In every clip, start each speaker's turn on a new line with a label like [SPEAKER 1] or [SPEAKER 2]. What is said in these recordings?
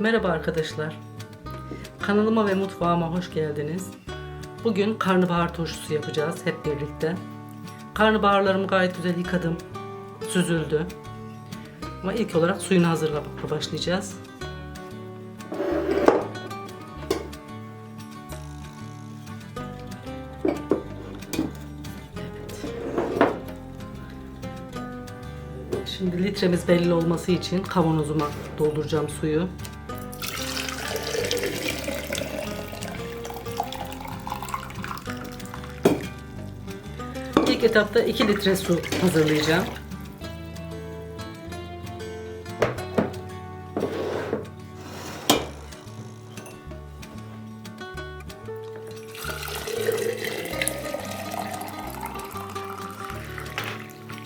[SPEAKER 1] Merhaba arkadaşlar. Kanalıma ve mutfağıma hoş geldiniz. Bugün karnabahar turşusu yapacağız hep birlikte. Karnabaharlarımı gayet güzel yıkadım. Süzüldü. Ama ilk olarak suyunu hazırlamakla başlayacağız. Şimdi litremiz belli olması için kavanozuma dolduracağım suyu. İlk etapta 2 litre su hazırlayacağım.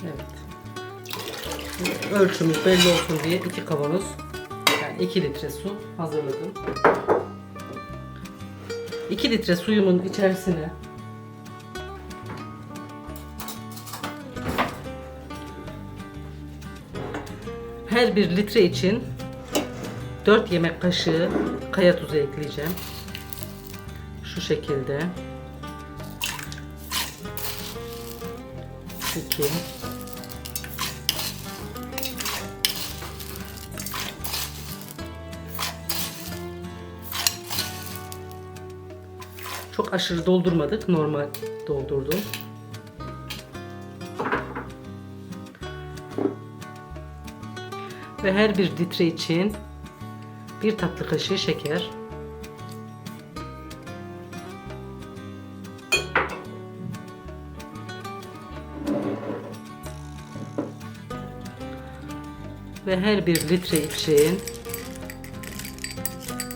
[SPEAKER 1] Evet. Ölçümüz belli olsun diye 2 kavanoz yani 2 litre su hazırladım. 2 litre suyumun içerisine her bir litre için 4 yemek kaşığı kaya tuzu ekleyeceğim. Şu şekilde. 2 Çok aşırı doldurmadık. Normal doldurdum. Ve her bir litre için bir tatlı kaşığı şeker. Ve her bir litre için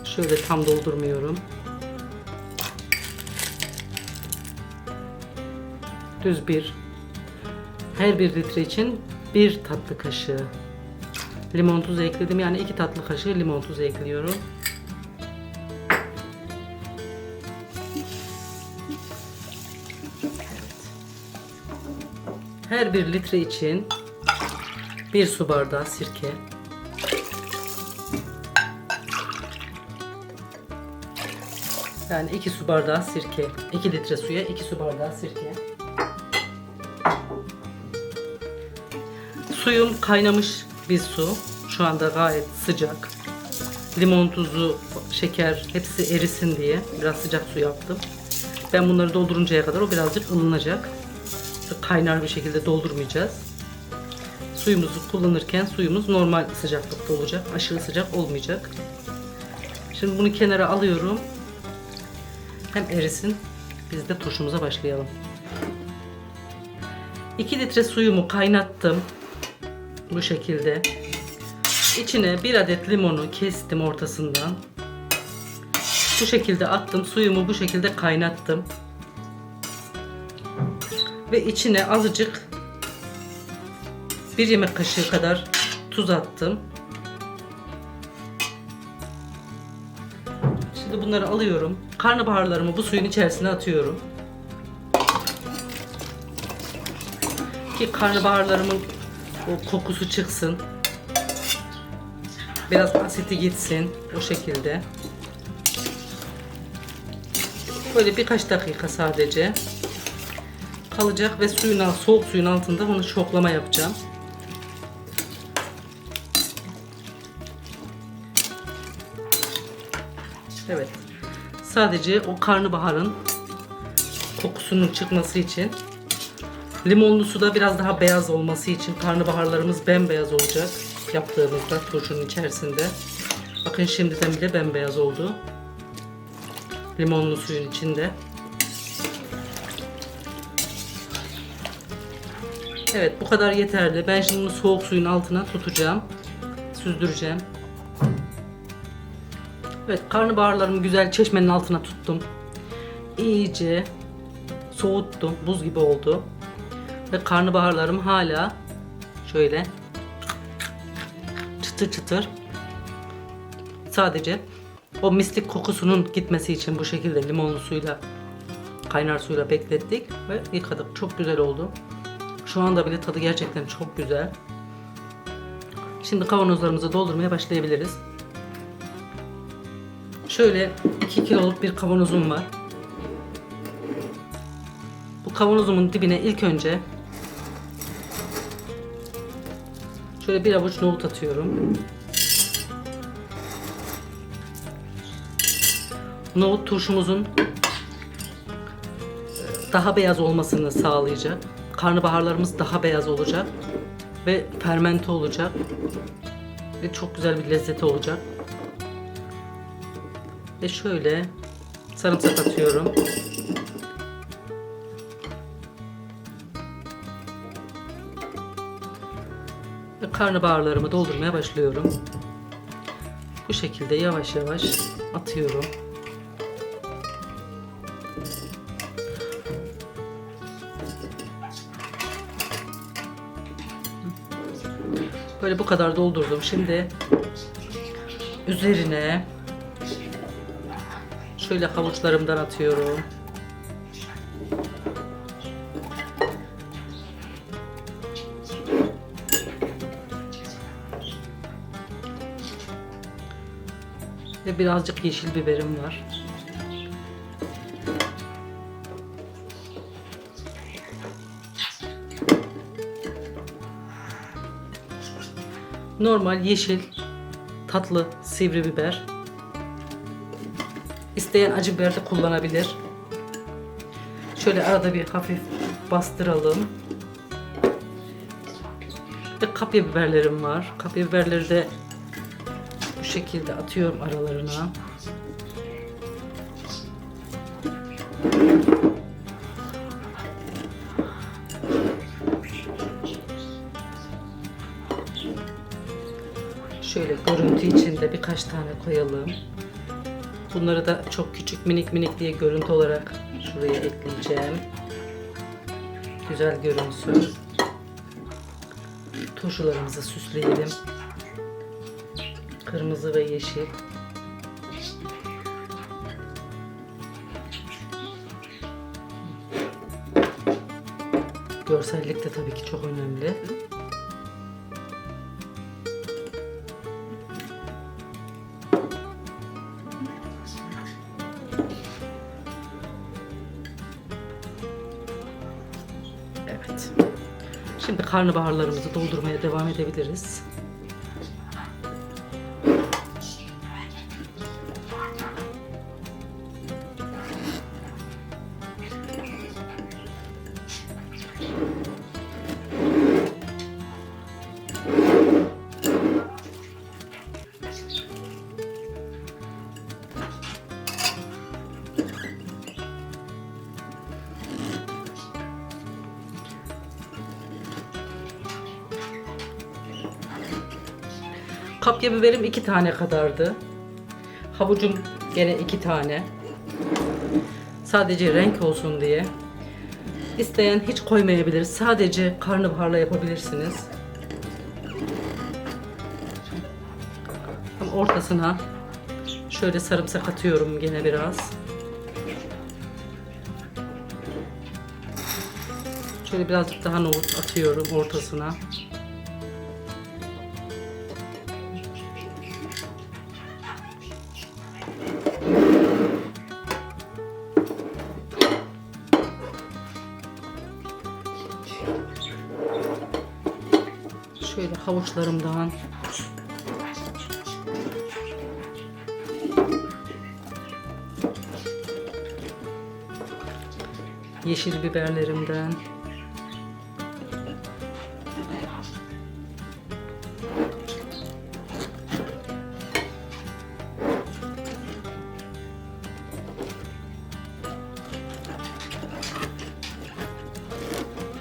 [SPEAKER 1] şöyle tam doldurmuyorum. düz bir her bir litre için bir tatlı kaşığı limon tuzu ekledim. Yani iki tatlı kaşığı limon tuzu ekliyorum. Her bir litre için bir su bardağı sirke. Yani 2 su bardağı sirke. 2 litre suya 2 su bardağı sirke. Suyum kaynamış bir su. Şu anda gayet sıcak. Limon tuzu, şeker hepsi erisin diye biraz sıcak su yaptım. Ben bunları dolduruncaya kadar o birazcık ılınacak. Kaynar bir şekilde doldurmayacağız. Suyumuzu kullanırken suyumuz normal sıcaklıkta olacak. Aşırı sıcak olmayacak. Şimdi bunu kenara alıyorum. Hem erisin. Biz de turşumuza başlayalım. 2 litre suyumu kaynattım. Bu şekilde. İçine bir adet limonu kestim ortasından. Bu şekilde attım. Suyumu bu şekilde kaynattım. Ve içine azıcık bir yemek kaşığı kadar tuz attım. Şimdi bunları alıyorum. Karnabaharlarımı bu suyun içerisine atıyorum. Ki karnabaharlarımın o kokusu çıksın. Biraz asiti gitsin o şekilde. Böyle birkaç dakika sadece kalacak ve suyun soğuk suyun altında bunu şoklama yapacağım. Evet. Sadece o karnabaharın kokusunun çıkması için Limonlu suda biraz daha beyaz olması için karnabaharlarımız bembeyaz olacak yaptığımızda turşunun içerisinde. Bakın şimdiden bile bembeyaz oldu. Limonlu suyun içinde. Evet bu kadar yeterli. Ben şimdi bunu soğuk suyun altına tutacağım. Süzdüreceğim. Evet karnabaharlarımı güzel çeşmenin altına tuttum. İyice soğuttum. Buz gibi oldu. Ve karnabaharlarım hala şöyle çıtır çıtır. Sadece o mistik kokusunun gitmesi için bu şekilde limonlu suyla kaynar suyla beklettik ve yıkadık. Çok güzel oldu. Şu anda bile tadı gerçekten çok güzel. Şimdi kavanozlarımızı doldurmaya başlayabiliriz. Şöyle 2 kiloluk bir kavanozum var. Bu kavanozumun dibine ilk önce şöyle bir avuç nohut atıyorum. Nohut turşumuzun daha beyaz olmasını sağlayacak. Karnabaharlarımız daha beyaz olacak ve fermente olacak ve çok güzel bir lezzeti olacak. Ve şöyle sarımsak atıyorum. Ve karnabaharlarımı doldurmaya başlıyorum. Bu şekilde yavaş yavaş atıyorum. Böyle bu kadar doldurdum. Şimdi üzerine şöyle havuçlarımdan atıyorum. Ve birazcık yeşil biberim var. Normal yeşil, tatlı, sivri biber. İsteyen acı biber de kullanabilir. Şöyle arada bir hafif bastıralım. Ve kapya biberlerim var. Kapya biberleri de şekilde atıyorum aralarına. Şöyle görüntü içinde birkaç tane koyalım. Bunları da çok küçük minik minik diye görüntü olarak şuraya ekleyeceğim. Güzel görünsün. Turşularımızı süsleyelim. Kırmızı ve yeşil. Görsellik de tabii ki çok önemli. Evet. Şimdi karnabaharlarımızı doldurmaya devam edebiliriz. Kapya biberim iki tane kadardı. Havucum gene iki tane. Sadece renk olsun diye. İsteyen hiç koymayabilir. Sadece karnabaharla yapabilirsiniz. Ortasına şöyle sarımsak atıyorum gene biraz. Şöyle birazcık daha nohut atıyorum ortasına. Havuçlarımdan yeşil biberlerimden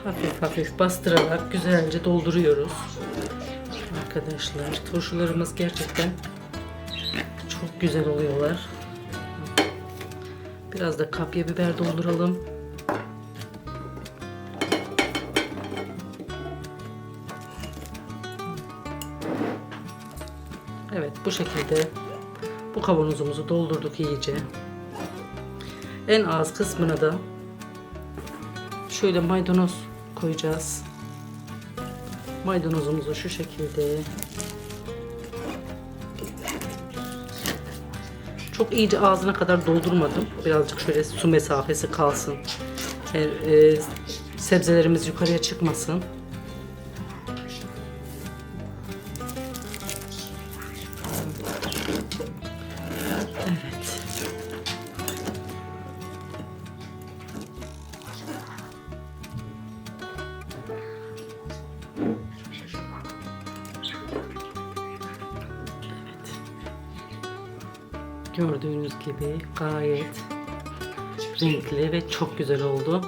[SPEAKER 1] hafif hafif bastırarak güzelce dolduruyoruz. Arkadaşlar turşularımız gerçekten çok güzel oluyorlar. Biraz da kapya biber dolduralım. Evet bu şekilde bu kavanozumuzu doldurduk iyice. En ağız kısmına da şöyle maydanoz koyacağız. Maydanozumuzu şu şekilde Çok iyice ağzına kadar doldurmadım. Birazcık şöyle su mesafesi kalsın. E, e, sebzelerimiz yukarıya çıkmasın. Gördüğünüz gibi gayet renkli ve çok güzel oldu.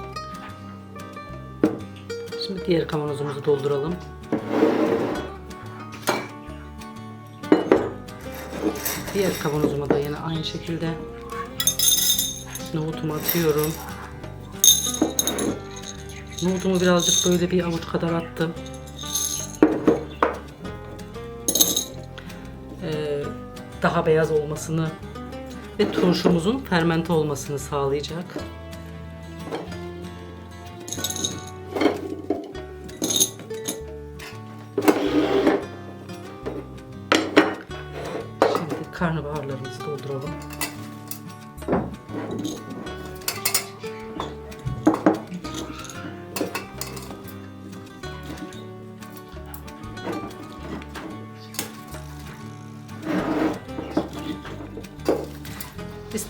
[SPEAKER 1] Şimdi diğer kavanozumuzu dolduralım. Diğer kavanozuma da yine aynı şekilde nohutumu atıyorum. Nohutumu birazcık böyle bir avuç kadar attım. Ee, daha beyaz olmasını ve turşumuzun fermente olmasını sağlayacak.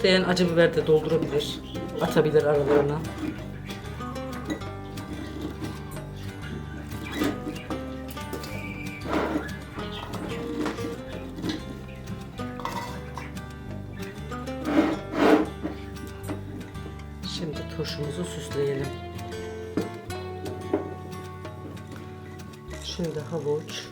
[SPEAKER 1] İsteyen acı biber de doldurabilir. Atabilir aralarına. Şimdi turşumuzu süsleyelim. Şimdi havuç.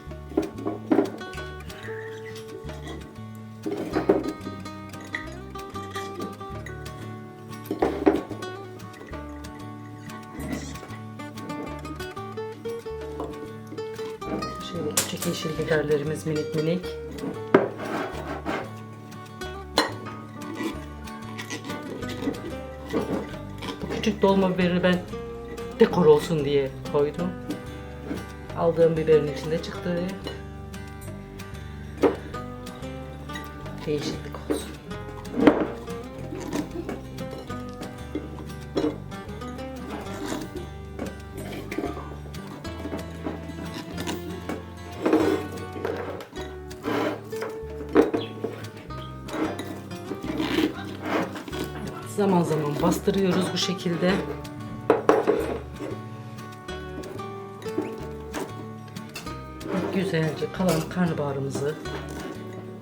[SPEAKER 1] Biberlerimiz minik minik. Bu küçük dolma biberini ben dekor olsun diye koydum. Aldığım biberin içinde çıktı. Değişiklik olsun. Bastırıyoruz bu şekilde. Güzelce kalan karnabaharımızı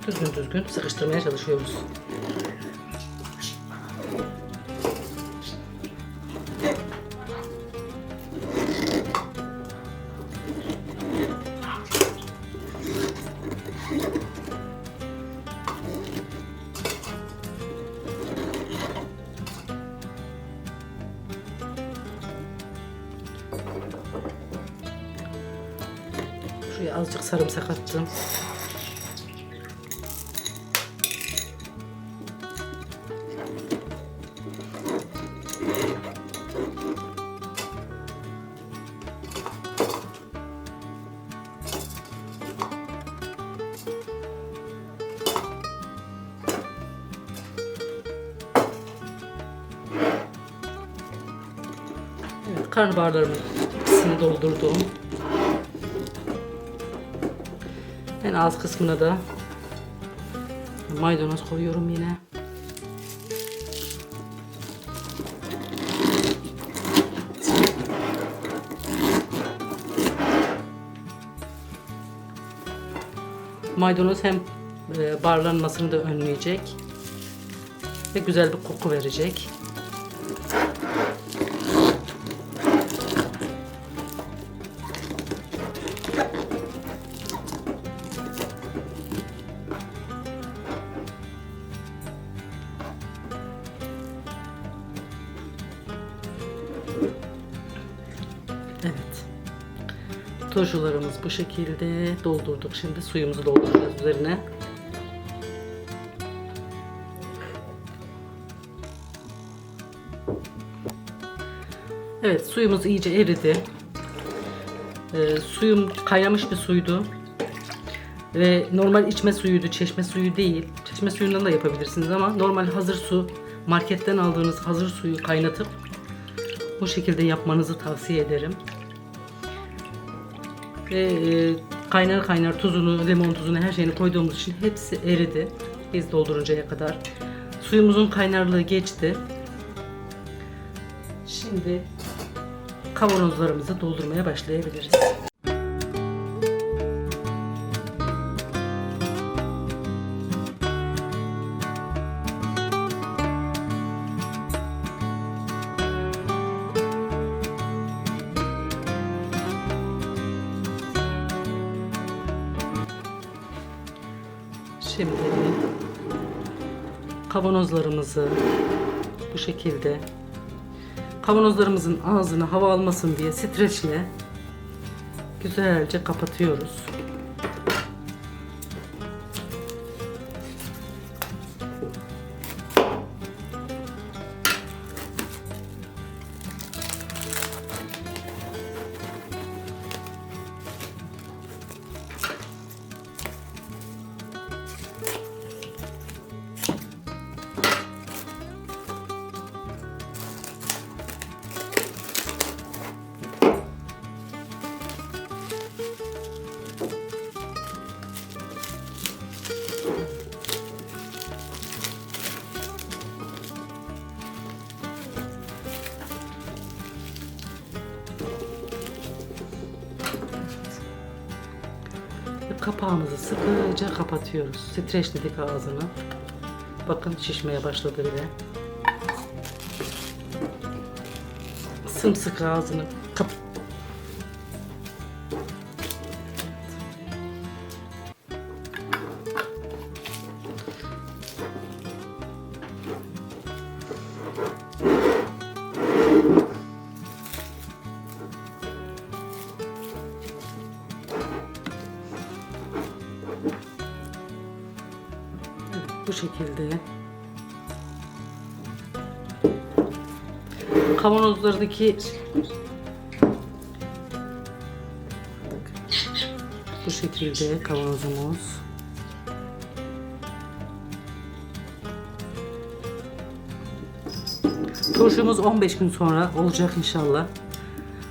[SPEAKER 1] düzgün düzgün sıkıştırmaya çalışıyoruz. Attım. Evet, karnabaharlarımın ikisini doldurdum. Alt kısmına da maydanoz koyuyorum yine. Maydanoz hem e, barlanmasını da önleyecek ve güzel bir koku verecek. Turşularımız bu şekilde doldurduk. Şimdi suyumuzu dolduracağız üzerine. Evet suyumuz iyice eridi. Ee, suyum kaynamış bir suydu. Ve normal içme suyuydu, çeşme suyu değil. Çeşme suyundan da yapabilirsiniz ama normal hazır su, marketten aldığınız hazır suyu kaynatıp bu şekilde yapmanızı tavsiye ederim. Ve e, kaynar kaynar tuzunu, limon tuzunu her şeyini koyduğumuz için hepsi eridi. Biz dolduruncaya kadar. Suyumuzun kaynarlığı geçti. Şimdi kavanozlarımızı doldurmaya başlayabiliriz. Kavanozlarımızı bu şekilde kavanozlarımızın ağzını hava almasın diye streçle güzelce kapatıyoruz. Kapağımızı sıkıca kapatıyoruz. Streçledik ağzını. Bakın şişmeye başladı bile. Sımsıkı ağzını şekilde. Kavanozlardaki bu şekilde kavanozumuz. Turşumuz 15 gün sonra olacak inşallah.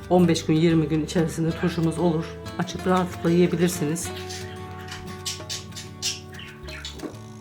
[SPEAKER 1] 15 gün 20 gün içerisinde turşumuz olur. Açıp rahatlıkla yiyebilirsiniz.